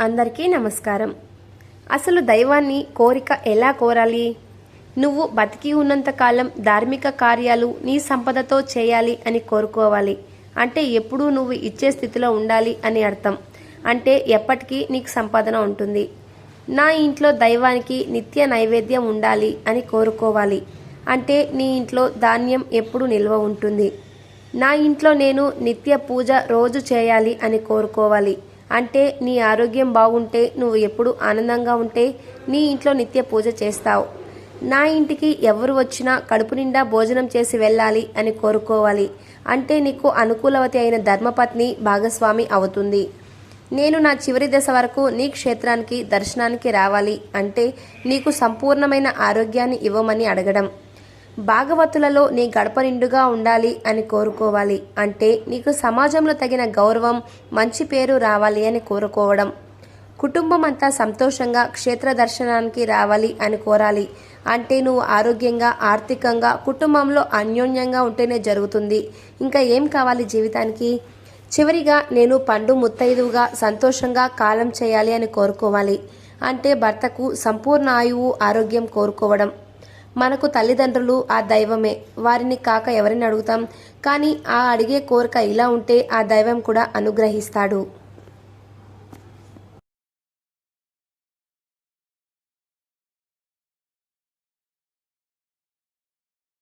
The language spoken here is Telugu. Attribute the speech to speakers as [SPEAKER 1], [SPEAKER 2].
[SPEAKER 1] అందరికీ నమస్కారం. అసలు దైవాన్ని కోరిక ఎలా కోరాలి? నువ్వు బతికి ఉన్నంత కాలం ధార్మిక కార్యాలు నీ సంపదతో చేయాలి అని కోరుకోవాలి. అంటే ఎప్పుడూ నువ్వు ఇచ్చే స్థితిలో ఉండాలి అని అర్థం. అంటే ఎప్పటికీ నీకు సంపాదన ఉంటుంది. నా ఇంట్లో దైవానికి నిత్య నైవేద్యం ఉండాలి అని కోరుకోవాలి. అంటే నీ ఇంట్లో ధాన్యం ఎప్పుడు నిల్వ ఉంటుంది. నా ఇంట్లో నేను నిత్య పూజ రోజు చేయాలి అని కోరుకోవాలి. అంటే నీ ఆరోగ్యం బాగుంటే నువ్వు ఎప్పుడు ఆనందంగా ఉంటే నీ ఇంట్లో నిత్య పూజ చేస్తావు. నా ఇంటికి ఎవరు వచ్చినా కడుపు నిండా భోజనం చేసి వెళ్ళాలి అని కోరుకోవాలి. అంటే నీకు అనుకూలవతి అయిన ధర్మపత్ని భాగస్వామి అవుతుంది. నేను నా చివరి దశ వరకు నీ క్షేత్రానికి దర్శనానికి రావాలి అంటే నీకు సంపూర్ణమైన ఆరోగ్యాన్ని ఇవ్వమని అడగడం. భాగవతులలో నీ గడప నిండుగా ఉండాలి అని కోరుకోవాలి. అంటే నీకు సమాజంలో తగిన గౌరవం మంచి పేరు రావాలి అని కోరుకోవడం. కుటుంబం అంతా సంతోషంగా క్షేత్ర దర్శనానికి రావాలి అని కోరాలి. అంటే నువ్వు ఆరోగ్యంగా ఆర్థికంగా కుటుంబంలో అన్యోన్యంగా ఉంటేనే జరుగుతుంది. ఇంకా ఏం కావాలి జీవితానికి? చివరిగా నేను పండు ముత్తైదువుగా సంతోషంగా కాలం చేయాలి అని కోరుకోవాలి. అంటే భర్తకు సంపూర్ణ ఆయువు ఆరోగ్యం కోరుకోవడం. మనకు తల్లిదండ్రులు ఆ దైవమే. వారిని కాక ఎవరిని అడుగుతాం? కానీ ఆ అడిగే కోరిక ఇలా ఉంటే ఆ దైవం కూడా అనుగ్రహిస్తాడు.